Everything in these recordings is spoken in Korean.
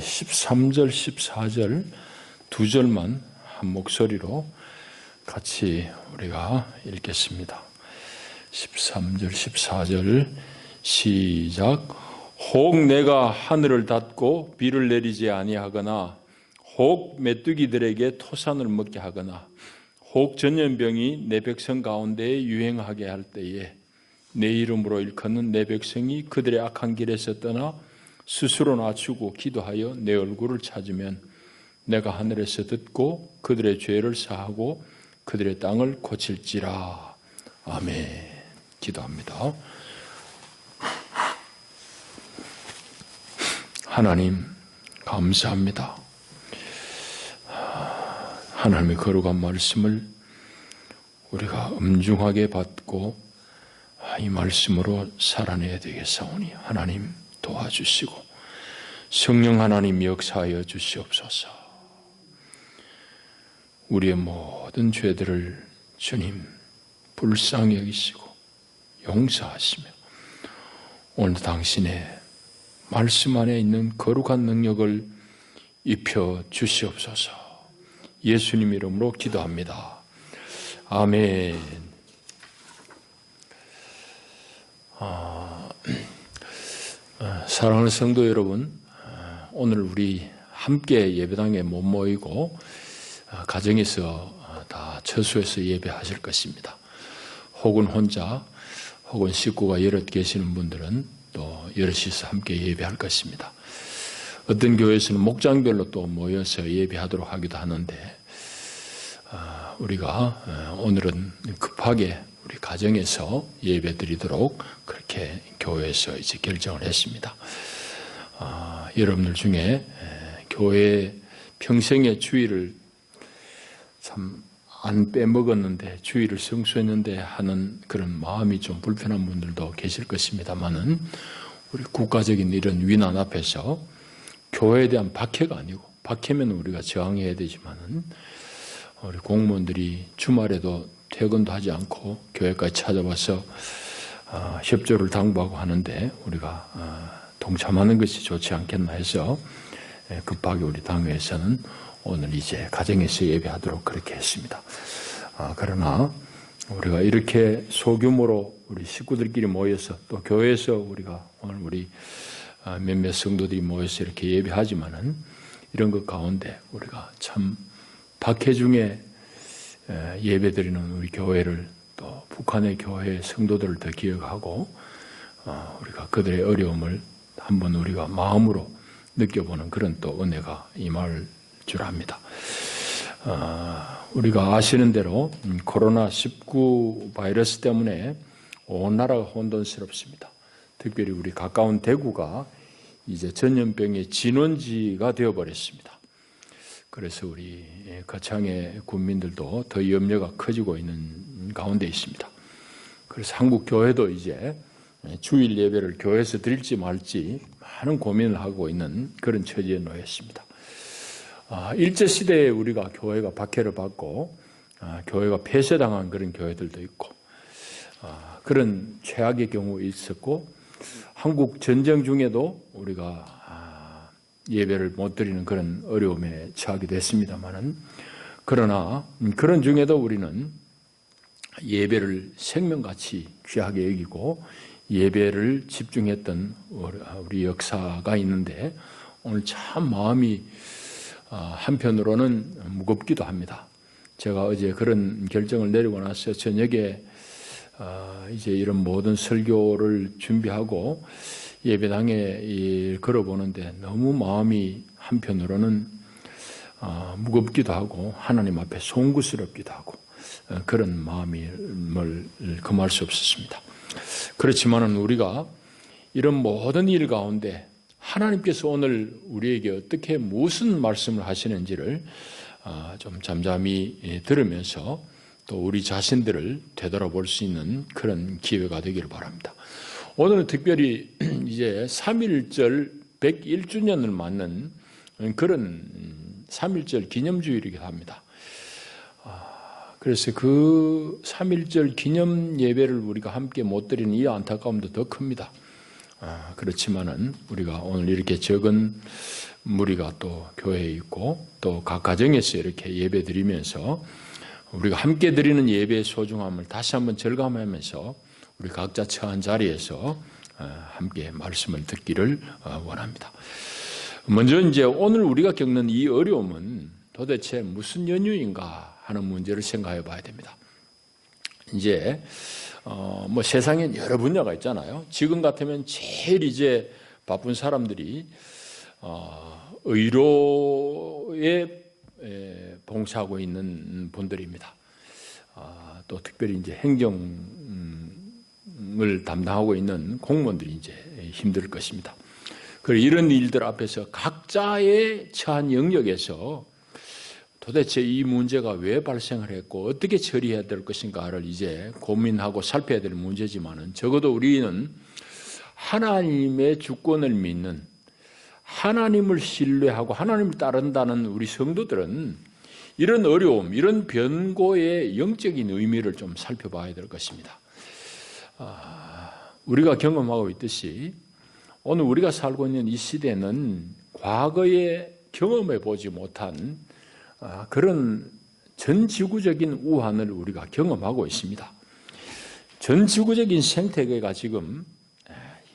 13절, 14절 두 절만 한 목소리로 같이 우리가 읽겠습니다. 13절, 14절 시작. 혹 내가 하늘을 닫고 비를 내리지 아니하거나 혹 메뚜기들에게 토산을 먹게 하거나 혹 전염병이 내 백성 가운데에 유행하게 할 때에 내 이름으로 일컫는 내 백성이 그들의 악한 길에서 떠나 스스로 낮추고 기도하여 내 얼굴을 찾으면 내가 하늘에서 듣고 그들의 죄를 사하고 그들의 땅을 고칠지라. 아멘. 기도합니다. 하나님, 감사합니다. 하나님의 거룩한 말씀을 우리가 엄중하게 받고 이 말씀으로 살아내야 되겠사오니 하나님 도와주시고 성령 하나님 역사하여 주시옵소서. 우리의 모든 죄들을 주님 불쌍히 여기시고 용서하시며 오늘 당신의 말씀 안에 있는 거룩한 능력을 입혀 주시옵소서. 예수님 이름으로 기도합니다. 아멘. 아, 사랑하는 성도 여러분, 오늘 우리 함께 예배당에 못 모이고 가정에서 다 처수해서 예배하실 것입니다. 혹은 혼자, 혹은 식구가 여럿 계시는 분들은 또 여럿이서 함께 예배할 것입니다. 어떤 교회에서는 목장별로 또 모여서 예배하도록 하기도 하는데 우리가 오늘은 급하게 우리 가정에서 예배 드리도록 그렇게 교회에서 이제 결정을 했습니다. 아, 여러분들 중에 교회 평생의 주의를 참 안 빼먹었는데 주의를 성수했는데 하는 그런 마음이 좀 불편한 분들도 계실 것입니다만은 우리 국가적인 이런 위난 앞에서 교회에 대한 박해가 아니고 박해면 우리가 저항해야 되지만은 우리 공무원들이 주말에도 퇴근도 하지 않고 교회까지 찾아와서 어, 협조를 당부하고 하는데 우리가 어, 동참하는 것이 좋지 않겠나 해서 예, 급하게 우리 당회에서는 오늘 이제 가정에서 예배하도록 그렇게 했습니다. 아, 그러나 우리가 이렇게 소규모로 우리 식구들끼리 모여서 또 교회에서 우리가 오늘 우리 아, 몇몇 성도들이 모여서 이렇게 예배하지만은 이런 것 가운데 우리가 참 박해 중에 예배 드리는 우리 교회를 또 북한의 교회 성도들을 더 기억하고 어, 우리가 그들의 어려움을 한번 우리가 마음으로 느껴보는 그런 또 은혜가 임할 줄 압니다. 어, 우리가 아시는 대로 음, 코로나19 바이러스 때문에 온 나라가 혼돈스럽습니다. 특별히 우리 가까운 대구가 이제 전염병의 진원지가 되어버렸습니다. 그래서 우리 거창의 군민들도 더 염려가 커지고 있는 가운데 있습니다. 그래서 한국 교회도 이제 주일 예배를 교회에서 드릴지 말지 많은 고민을 하고 있는 그런 처지에 놓였습니다. 아, 일제 시대에 우리가 교회가 박해를 받고 아, 교회가 폐쇄당한 그런 교회들도 있고 아, 그런 최악의 경우 있었고 한국 전쟁 중에도 우리가 예배를 못 드리는 그런 어려움에 처하게 됐습니다만은 그러나 그런 중에도 우리는 예배를 생명같이 귀하게 여기고 예배를 집중했던 우리 역사가 있는데 오늘 참 마음이 아, 한편으로는 무겁기도 합니다. 제가 어제 그런 결정을 내리고 나서 저녁에 아, 이제 이런 모든 설교를 준비하고 예배당에 걸어보는데 너무 마음이 한편으로는 어, 무겁기도 하고 하나님 앞에 송구스럽기도 하고 어, 그런 마음을 금할 수 없었습니다. 그렇지만은 우리가 이런 모든 일 가운데 하나님께서 오늘 우리에게 어떻게 무슨 말씀을 하시는지를 어, 좀 잠잠히 예, 들으면서 또 우리 자신들을 되돌아볼 수 있는 그런 기회가 되기를 바랍니다. 오늘은 특별히 이제 3.1절 101주년을 맞는 그런 3.1절 기념주일이기도 합니다. 아, 그래서 그 3.1절 기념 예배를 우리가 함께 못 드리는 이 안타까움도 더 큽니다. 아, 그렇지만은 우리가 오늘 이렇게 적은 무리가 또 교회에 있고 또 각 가정에서 이렇게 예배 드리면서 우리가 함께 드리는 예배의 소중함을 다시 한번 절감하면서 우리 각자 처한 자리에서 어, 함께 말씀을 듣기를 어, 원합니다. 먼저 이제 오늘 우리가 겪는 이 어려움은 도대체 무슨 연유인가 하는 문제를 생각해 봐야 됩니다. 이제 어, 뭐 세상엔 여러 분야가 있잖아요. 지금 같으면 제일 이제 바쁜 사람들이 어, 의료에 에, 봉사하고 있는 분들입니다. 아, 또 특별히 이제 행정 을 담당하고 있는 공무원들이 이제 힘들 것입니다. 그리고 이런 일들 앞에서 각자의 처한 영역에서 도대체 이 문제가 왜 발생을 했고 어떻게 처리해야 될 것인가를 이제 고민하고 살펴야 될 문제지만은 적어도 우리는 하나님의 주권을 믿는 하나님을 신뢰하고 하나님을 따른다는 우리 성도들은 이런 어려움, 이런 변고의 영적인 의미를 좀 살펴봐야 될 것입니다. 아, 우리가 경험하고 있듯이 오늘 우리가 살고 있는 이 시대는 과거에 경험해 보지 못한 아, 그런 전 지구적인 우환을 우리가 경험하고 있습니다. 전 지구적인 생태계가 지금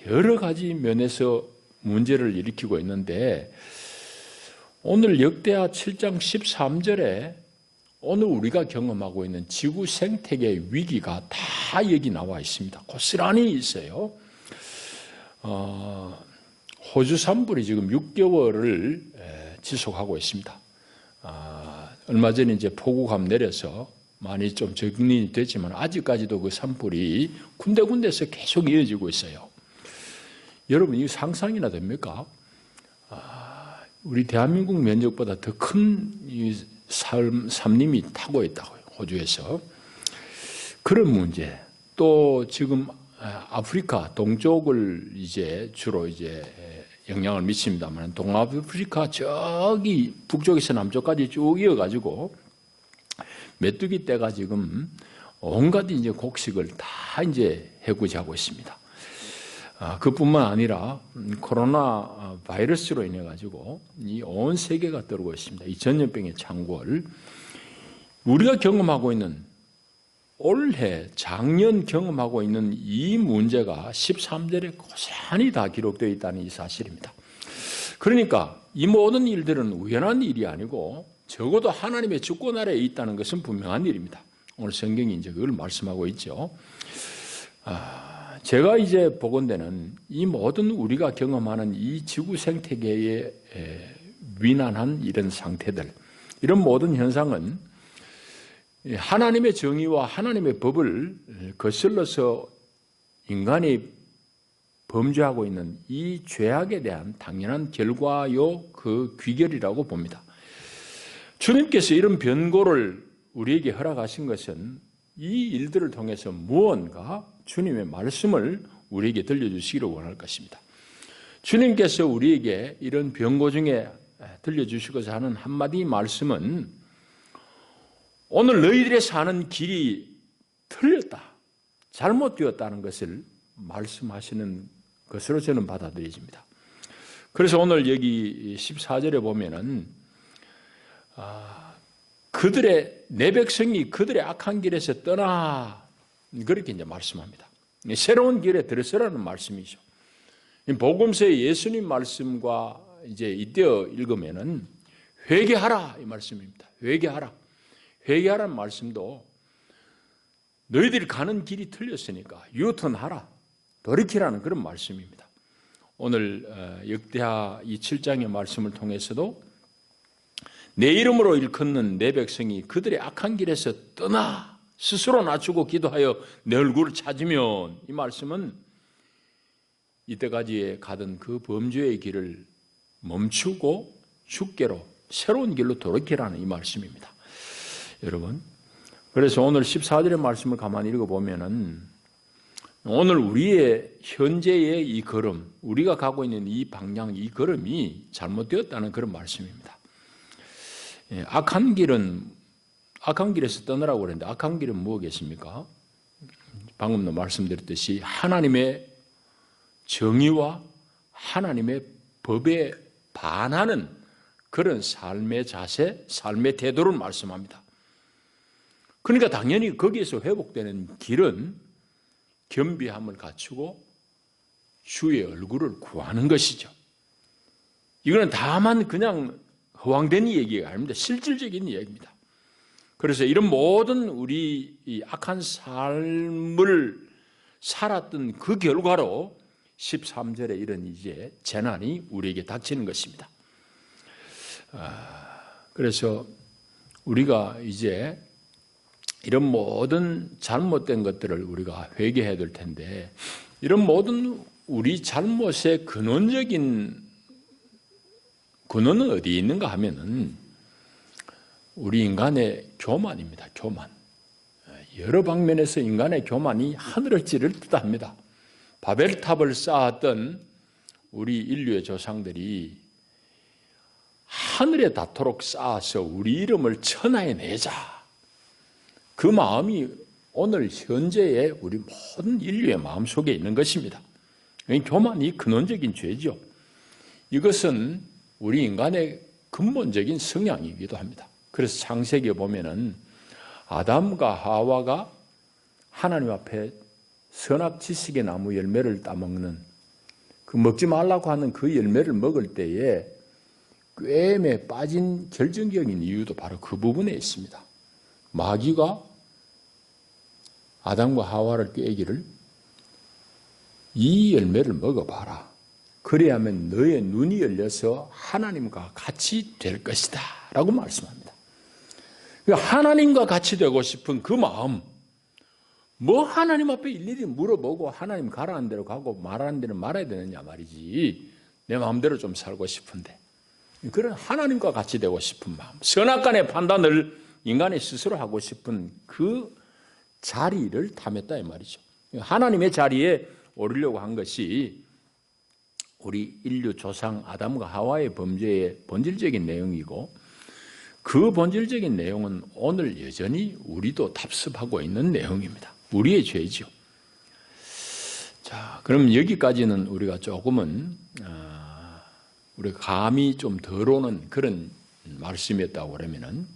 여러 가지 면에서 문제를 일으키고 있는데 오늘 역대하 7장 13절에 오늘 우리가 경험하고 있는 지구 생태계 위기가 다 여기 나와 있습니다. 고스란히 있어요. 어, 호주 산불이 지금 6개월을 지속하고 있습니다. 아, 얼마 전에 이제 폭우감 내려서 많이 좀 정리이 됐지만 아직까지도 그 산불이 군데군데서 계속 이어지고 있어요. 여러분 이 상상이나 됩니까? 아, 우리 대한민국 면적보다 더 큰 삶이 타고 있다고요. 호주에서 그런 문제 또 지금 아프리카 동쪽을 이제 주로 이제 영향을 미칩니다만 동아프리카 저기 북쪽에서 남쪽까지 쭉 이어가지고 메뚜기 떼가 지금 온갖 이제 곡식을 다 이제 해구지하고 있습니다. 아, 그뿐만 아니라 코로나 바이러스로 인해 가지고 이 온 세계가 떨고 있습니다. 이 전염병의 창궐 우리가 경험하고 있는 올해 작년 경험하고 있는 이 문제가 13절에 고스란히 다 기록되어 있다는 이 사실입니다. 그러니까 이 모든 일들은 우연한 일이 아니고 적어도 하나님의 주권 아래에 있다는 것은 분명한 일입니다. 오늘 성경이 이제 그걸 말씀하고 있죠. 아, 제가 이제 보건대는 이 모든 우리가 경험하는 이 지구 생태계의 위난한 이런 상태들, 이런 모든 현상은 하나님의 정의와 하나님의 법을 거슬러서 인간이 범죄하고 있는 이 죄악에 대한 당연한 결과요 그 귀결이라고 봅니다. 주님께서 이런 변고를 우리에게 허락하신 것은 이 일들을 통해서 무언가 주님의 말씀을 우리에게 들려주시기를 원할 것입니다. 주님께서 우리에게 이런 변고 중에 들려주시고자 하는 한마디 말씀은 오늘 너희들의 사는 길이 틀렸다. 잘못되었다는 것을 말씀하시는 것으로 저는 받아들여집니다. 그래서 오늘 여기 14절에 보면은 아, 그들의 내 백성이 그들의 악한 길에서 떠나 그렇게 이제 말씀합니다. 새로운 길에 들어서라는 말씀이죠. 복음서의 예수님 말씀과 이제 이때어 읽으면은 회개하라 이 말씀입니다. 회개하라. 회개하라는 말씀도 너희들이 가는 길이 틀렸으니까 유턴하라. 돌이키라는 그런 말씀입니다. 오늘 어, 역대하 이 7장의 말씀을 통해서도 내 이름으로 일컫는 내 백성이 그들의 악한 길에서 떠나 스스로 낮추고 기도하여 내 얼굴을 찾으면 이 말씀은 이때까지 가던 그 범죄의 길을 멈추고 죽게로 새로운 길로 돌이키라는 이 말씀입니다. 여러분. 그래서 오늘 14절의 말씀을 가만히 읽어보면은 오늘 우리의 현재의 이 걸음, 우리가 가고 있는 이 방향, 이 걸음이 잘못되었다는 그런 말씀입니다. 예, 악한 길은, 악한 길에서 떠나라고 그랬는데 악한 길은 무엇이겠습니까? 방금도 말씀드렸듯이 하나님의 정의와 하나님의 법에 반하는 그런 삶의 자세, 삶의 태도를 말씀합니다. 그러니까 당연히 거기에서 회복되는 길은 겸비함을 갖추고 주의 얼굴을 구하는 것이죠. 이거는 다만 그냥 허황된 얘기가 아닙니다. 실질적인 얘기입니다. 그래서 이런 모든 우리 이 악한 삶을 살았던 그 결과로 13절에 이런 이제 재난이 우리에게 닥치는 것입니다. 아, 그래서 우리가 이제 이런 모든 잘못된 것들을 우리가 회개해야 될 텐데 이런 모든 우리 잘못의 근원적인 근원은 어디에 있는가 하면은 우리 인간의 교만입니다. 교만. 여러 방면에서 인간의 교만이 하늘을 찌를 듯합니다. 바벨탑을 쌓았던 우리 인류의 조상들이 하늘에 닿도록 쌓아서 우리 이름을 천하에 내자. 그 마음이 오늘 현재의 우리 모든 인류의 마음 속에 있는 것입니다. 교만이 근원적인 죄죠. 이것은 우리 인간의 근본적인 성향이기도 합니다. 그래서 창세기에 보면은 아담과 하와가 하나님 앞에 선악 지식의 나무 열매를 따먹는 그 먹지 말라고 하는 그 열매를 먹을 때에 꿰매 빠진 결정적인 이유도 바로 그 부분에 있습니다. 마귀가 아담과 하와를 꿰기를 이 열매를 먹어봐라. 그래야면 너의 눈이 열려서 하나님과 같이 될 것이다. 라고 말씀합니다. 하나님과 같이 되고 싶은 그 마음, 뭐 하나님 앞에 일일이 물어보고 하나님 가라는 대로 가고 말하는 대로 말아야 되느냐 말이지. 내 마음대로 좀 살고 싶은데. 그런 하나님과 같이 되고 싶은 마음, 선악간의 판단을 인간이 스스로 하고 싶은 그 자리를 탐했다 이 말이죠. 하나님의 자리에 오르려고 한 것이 우리 인류 조상 아담과 하와의 범죄의 본질적인 내용이고 그 본질적인 내용은 오늘 여전히 우리도 답습하고 있는 내용입니다. 우리의 죄죠. 자, 그럼 여기까지는 우리가 조금은 어, 우리가 감이 좀 덜 오는 그런 말씀이었다고 그러면은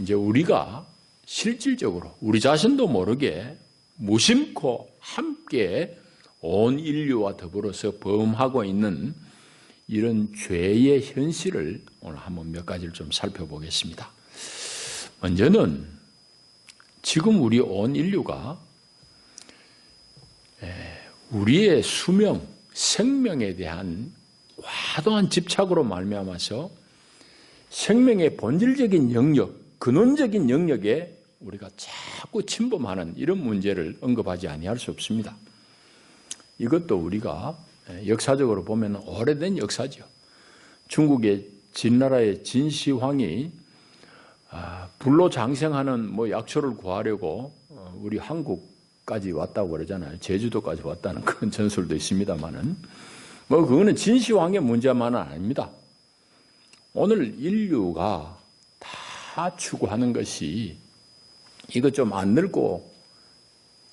이제 우리가 실질적으로 우리 자신도 모르게 무심코 함께 온 인류와 더불어서 범하고 있는 이런 죄의 현실을 오늘 한번 몇 가지를 좀 살펴보겠습니다. 먼저는 지금 우리 온 인류가 우리의 수명, 생명에 대한 과도한 집착으로 말미암아서 생명의 본질적인 영역, 근원적인 영역에 우리가 자꾸 침범하는 이런 문제를 언급하지 아니할 수 없습니다. 이것도 우리가 역사적으로 보면 오래된 역사죠. 중국의 진나라의 진시황이 아, 불로 장생하는 뭐 약초를 구하려고 어, 우리 한국까지 왔다고 그러잖아요. 제주도까지 왔다는 그런 전설도 있습니다만은 뭐 그거는 진시황의 문제만은 아닙니다. 오늘 인류가 다 추구하는 것이 이거 좀 안 늙고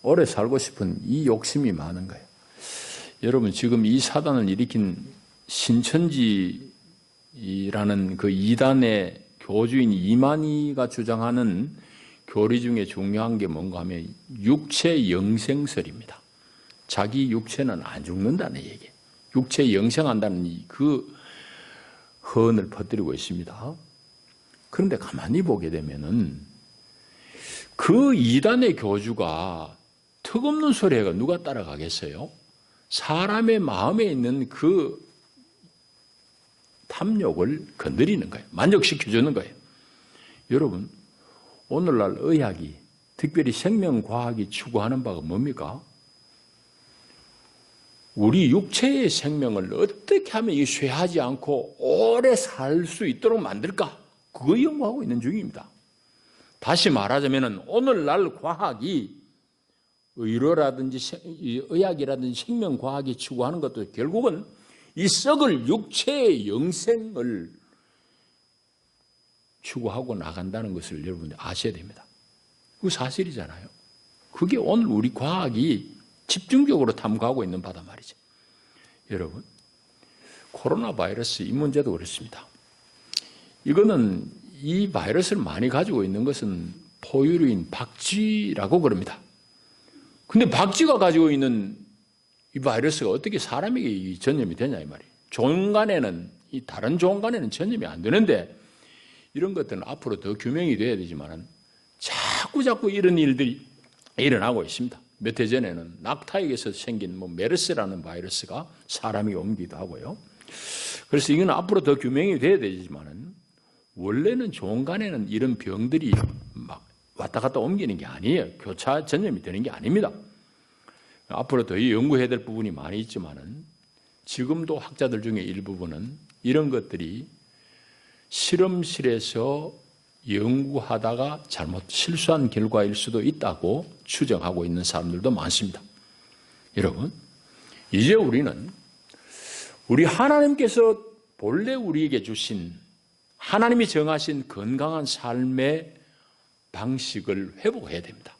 오래 살고 싶은 이 욕심이 많은 거예요. 여러분 지금 이 사단을 일으킨 신천지라는 그 이단의 교주인 이만희가 주장하는 교리 중에 중요한 게 뭔가 하면 육체 영생설입니다. 자기 육체는 안 죽는다는 얘기. 육체 영생한다는 그 허언을 퍼뜨리고 있습니다. 그런데 가만히 보게 되면은 그 이단의 교주가 턱없는 소리가 누가 따라가겠어요? 사람의 마음에 있는 그 탐욕을 건드리는 거예요. 만족시켜주는 거예요. 여러분, 오늘날 의학이, 특별히 생명과학이 추구하는 바가 뭡니까? 우리 육체의 생명을 어떻게 하면 이 쇠하지 않고 오래 살 수 있도록 만들까? 그거 연구하고 있는 중입니다. 다시 말하자면 오늘날 과학이 의료라든지 의학이라든지 생명과학이 추구하는 것도 결국은 이 썩을 육체의 영생을 추구하고 나간다는 것을 여러분들 아셔야 됩니다. 그 사실이잖아요. 그게 오늘 우리 과학이 집중적으로 탐구하고 있는 바다 말이죠. 여러분, 코로나 바이러스 이 문제도 그렇습니다. 이거는 이 바이러스를 많이 가지고 있는 것은 포유류인 박쥐라고 그럽니다. 근데 박쥐가 가지고 있는 이 바이러스가 어떻게 사람에게 이 전염이 되냐 이 말이에요. 종간에는 이 다른 종간에는 전염이 안 되는데 이런 것들은 앞으로 더 규명이 돼야 되지만은 자꾸 자꾸 이런 일들이 일어나고 있습니다. 몇 해 전에는 낙타에게서 생긴 뭐 메르스라는 바이러스가 사람이 옮기도 하고요. 그래서 이건 앞으로 더 규명이 돼야 되지만은 원래는 종간에는 이런 병들이 막 왔다 갔다 옮기는 게 아니에요. 교차 전염이 되는 게 아닙니다. 앞으로 더 연구해야 될 부분이 많이 있지만은 지금도 학자들 중에 일부분은 이런 것들이 실험실에서 연구하다가 잘못 실수한 결과일 수도 있다고 추정하고 있는 사람들도 많습니다. 여러분, 이제 우리는 우리 하나님께서 본래 우리에게 주신 하나님이 정하신 건강한 삶의 방식을 회복해야 됩니다.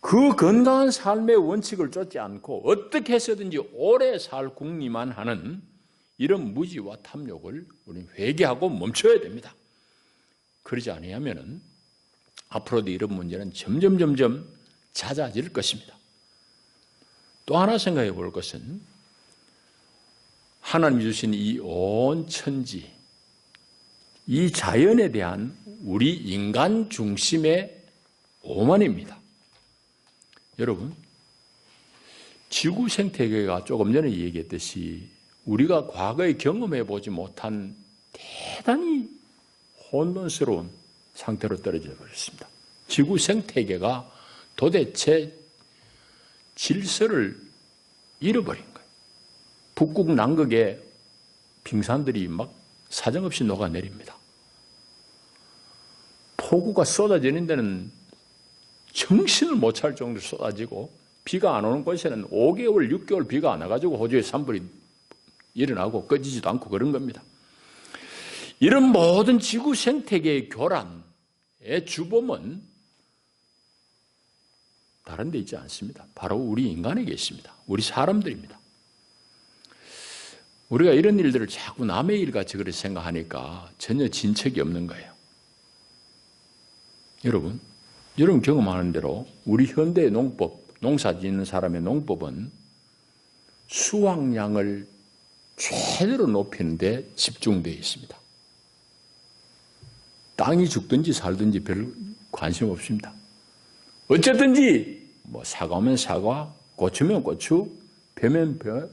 그 건강한 삶의 원칙을 쫓지 않고 어떻게 해서든지 오래 살 궁리만 하는 이런 무지와 탐욕을 우리는 회개하고 멈춰야 됩니다. 그러지 아니하면은 앞으로도 이런 문제는 점점 점점 잦아질 것입니다. 또 하나 생각해 볼 것은 하나님이 주신 이 온 천지, 이 자연에 대한 우리 인간 중심의 오만입니다. 여러분, 지구 생태계가 조금 전에 얘기했듯이 우리가 과거에 경험해 보지 못한 대단히 혼돈스러운 상태로 떨어져 버렸습니다. 지구 생태계가 도대체 질서를 잃어버린 거예요. 북극 남극에 빙산들이 막 사정없이 녹아내립니다. 폭우가 쏟아지는 데는 정신을 못 차릴 정도로 쏟아지고 비가 안 오는 곳에는 5개월, 6개월 비가 안 와가지고 호주에 산불이 일어나고 꺼지지도 않고 그런 겁니다. 이런 모든 지구 생태계의 교란의 주범은 다른 데 있지 않습니다. 바로 우리 인간에게 있습니다. 우리 사람들입니다. 우리가 이런 일들을 자꾸 남의 일 같이 그렇게 생각하니까 전혀 진척이 없는 거예요. 여러분, 여러분 경험하는 대로 우리 현대의 농법, 농사 짓는 사람의 농법은 수확량을 최대로 높이는 데 집중되어 있습니다. 땅이 죽든지 살든지 별 관심 없습니다. 어쨌든지 뭐 사과면 사과, 고추면 고추, 벼면 벼.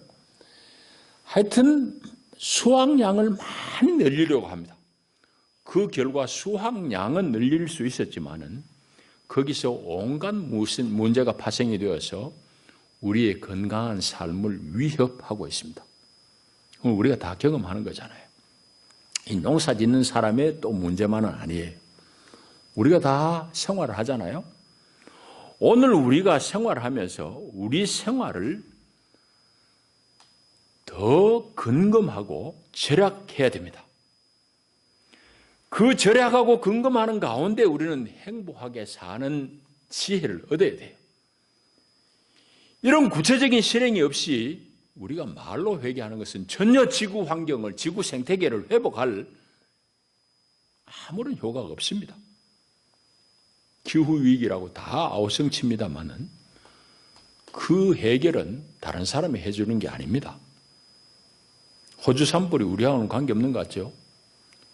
하여튼 수확량을 많이 늘리려고 합니다. 그 결과 수확량은 늘릴 수 있었지만은 거기서 온갖 무슨 문제가 파생이 되어서 우리의 건강한 삶을 위협하고 있습니다. 우리가 다 경험하는 거잖아요. 이 농사 짓는 사람의 또 문제만은 아니에요. 우리가 다 생활을 하잖아요. 오늘 우리가 생활하면서 우리 생활을 더 근검하고 절약해야 됩니다. 그 절약하고 근검하는 가운데 우리는 행복하게 사는 지혜를 얻어야 돼요. 이런 구체적인 실행이 없이 우리가 말로 회개하는 것은 전혀 지구 환경을, 지구 생태계를 회복할 아무런 효과가 없습니다. 기후위기라고 다 아우성칩니다만은 그 해결은 다른 사람이 해주는 게 아닙니다. 호주 산불이 우리하고는 관계없는 것 같죠?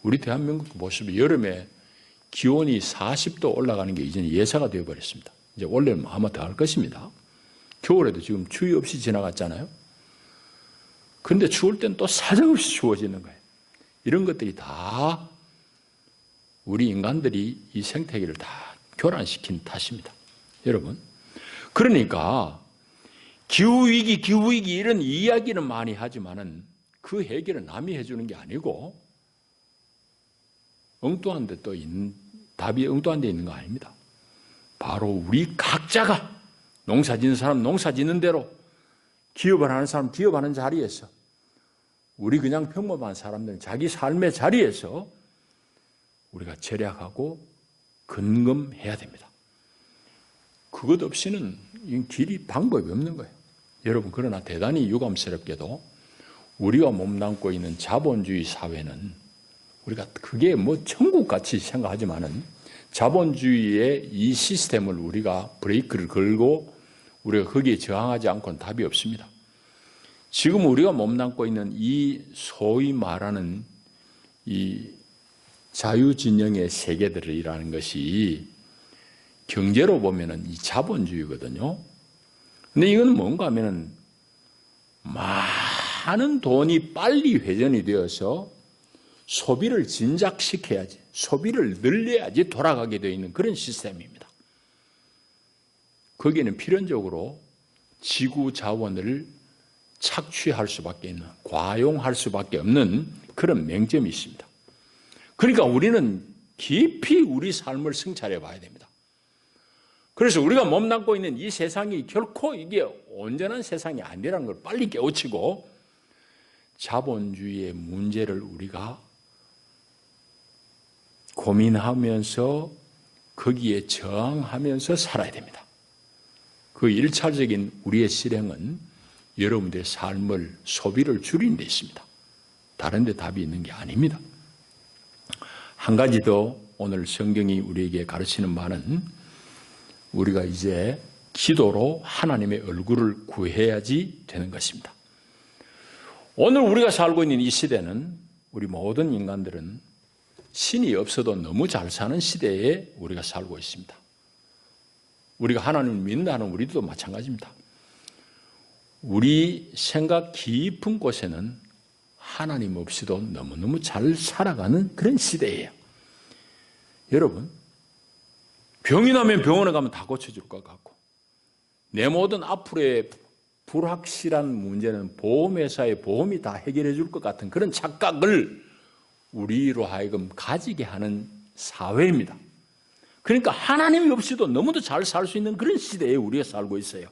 우리 대한민국 모습이 여름에 기온이 40도 올라가는 게 이제는 예사가 되어버렸습니다. 이제 원래는 아마 더 할 것입니다. 겨울에도 지금 추위 없이 지나갔잖아요. 그런데 추울 땐 또 사정없이 추워지는 거예요. 이런 것들이 다 우리 인간들이 이 생태계를 다 교란시킨 탓입니다. 여러분. 그러니까 기후위기, 기후위기 이런 이야기는 많이 하지만은 그 해결은 남이 해주는 게 아니고 엉뚱한 데 또 있는, 답이 엉뚱한 데 있는 거 아닙니다. 바로 우리 각자가 농사 짓는 사람 농사 짓는 대로 기업을 하는 사람 기업하는 자리에서 우리 그냥 평범한 사람들은 자기 삶의 자리에서 우리가 절약하고 근검해야 됩니다. 그것 없이는 이 길이 방법이 없는 거예요. 여러분 그러나 대단히 유감스럽게도 우리가 몸담고 있는 자본주의 사회는 우리가 그게 뭐 천국같이 생각하지만은 자본주의의 이 시스템을 우리가 브레이크를 걸고 우리가 거기에 저항하지 않고는 답이 없습니다. 지금 우리가 몸담고 있는 이 소위 말하는 이 자유진영의 세계들이라는 것이 경제로 보면은 이 자본주의거든요. 근데 이거는 뭔가 하면은 많은 돈이 빨리 회전이 되어서 소비를 진작시켜야지, 소비를 늘려야지 돌아가게 되어 있는 그런 시스템입니다. 거기에는 필연적으로 지구 자원을 착취할 수밖에 있는, 과용할 수밖에 없는 그런 맹점이 있습니다. 그러니까 우리는 깊이 우리 삶을 성찰해 봐야 됩니다. 그래서 우리가 몸담고 있는 이 세상이 결코 이게 온전한 세상이 아니라는 걸 빨리 깨우치고 자본주의의 문제를 우리가 고민하면서 거기에 저항하면서 살아야 됩니다. 그 일차적인 우리의 실행은 여러분들의 삶을 소비를 줄이는 데 있습니다. 다른 데 답이 있는 게 아닙니다. 한 가지 더 오늘 성경이 우리에게 가르치는 바는 우리가 이제 기도로 하나님의 얼굴을 구해야지 되는 것입니다. 오늘 우리가 살고 있는 이 시대는 우리 모든 인간들은 신이 없어도 너무 잘 사는 시대에 우리가 살고 있습니다. 우리가 하나님을 믿는다는 우리도 마찬가지입니다. 우리 생각 깊은 곳에는 하나님 없이도 너무너무 잘 살아가는 그런 시대예요. 여러분, 병이 나면 병원에 가면 다 고쳐줄 것 같고, 내 모든 앞으로의 불확실한 문제는 보험회사의 보험이 다 해결해 줄 것 같은 그런 착각을 우리로 하여금 가지게 하는 사회입니다. 그러니까 하나님이 없이도 너무도 잘 살 수 있는 그런 시대에 우리가 살고 있어요.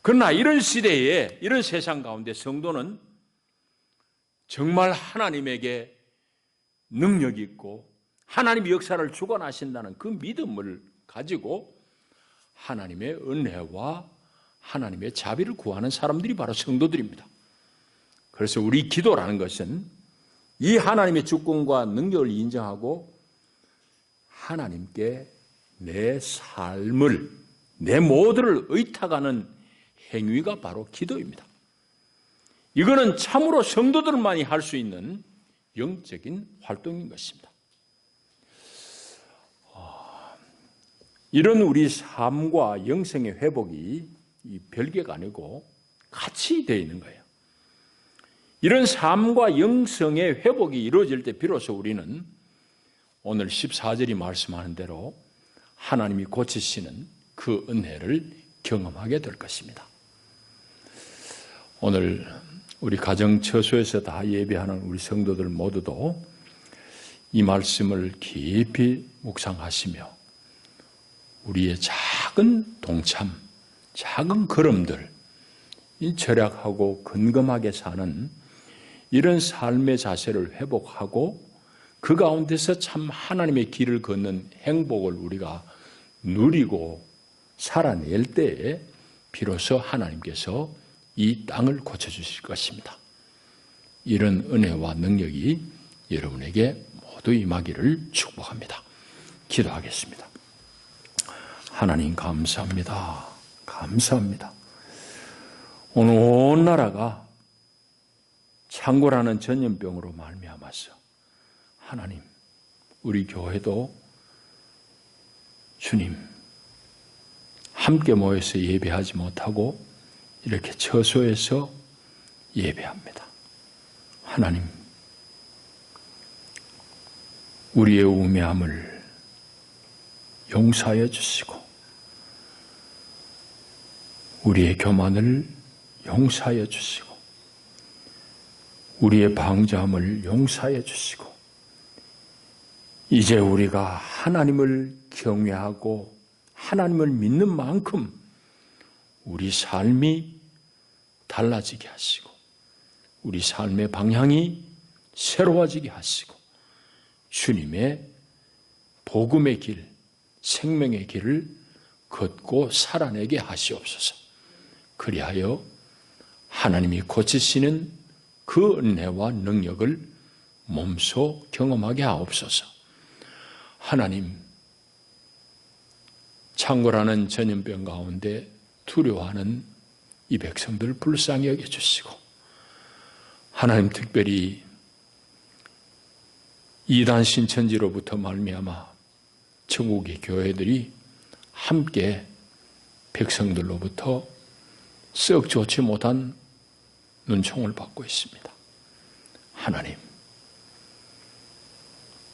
그러나 이런 시대에, 이런 세상 가운데 성도는 정말 하나님에게 능력이 있고 하나님의 역사를 주관하신다는 그 믿음을 가지고 하나님의 은혜와 하나님의 자비를 구하는 사람들이 바로 성도들입니다. 그래서 우리 기도라는 것은 이 하나님의 주권과 능력을 인정하고 하나님께 내 삶을, 내 모두를 의탁하는 행위가 바로 기도입니다. 이거는 참으로 성도들만이 할 수 있는 영적인 활동인 것입니다. 아, 이런 우리 삶과 영생의 회복이 별개가 아니고 같이 되어 있는 거예요. 이런 삶과 영성의 회복이 이루어질 때 비로소 우리는 오늘 14절이 말씀하는 대로 하나님이 고치시는 그 은혜를 경험하게 될 것입니다. 오늘 우리 가정 처소에서 다 예배하는 우리 성도들 모두도 이 말씀을 깊이 묵상하시며 우리의 작은 동참, 작은 걸음들, 이 절약하고 근검하게 사는 이런 삶의 자세를 회복하고 그 가운데서 참 하나님의 길을 걷는 행복을 우리가 누리고 살아낼 때에 비로소 하나님께서 이 땅을 고쳐주실 것입니다. 이런 은혜와 능력이 여러분에게 모두 임하기를 축복합니다. 기도하겠습니다. 하나님 감사합니다. 감사합니다. 오늘 온 나라가 창고라는 전염병으로 말미암았어. 하나님, 우리 교회도 주님 함께 모여서 예배하지 못하고 이렇게 처소에서 예배합니다. 하나님, 우리의 우매함을 용서하여 주시고, 우리의 교만을 용서하여 주시고, 우리의 방자함을 용서하여 주시고, 이제 우리가 하나님을 경외하고 하나님을 믿는 만큼 우리 삶이 달라지게 하시고 우리 삶의 방향이 새로워지게 하시고 주님의 복음의 길, 생명의 길을 걷고 살아내게 하시옵소서. 그리하여 하나님이 고치시는 그 은혜와 능력을 몸소 경험하게 하옵소서. 하나님, 창고라는 전염병 가운데 두려워하는 이 백성들 불쌍히 여겨주시고, 하나님 특별히 이단 신천지로부터 말미암아 천국의 교회들이 함께 백성들로부터 썩 좋지 못한 눈총을 받고 있습니다. 하나님,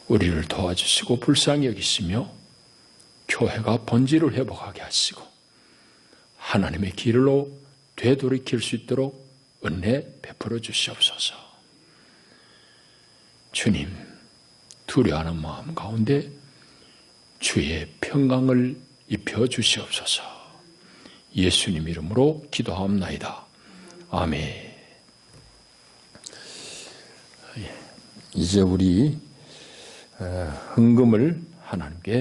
우리를 도와주시고 불쌍히 여기시며 교회가 본질을 회복하게 하시고 하나님의 길로 되돌이킬 수 있도록 은혜 베풀어 주시옵소서. 주님, 두려워하는 마음 가운데 주의 평강을 입혀 주시옵소서. 예수님 이름으로 기도하옵나이다. 아멘. 이제 우리 어, 헌금을 하나님께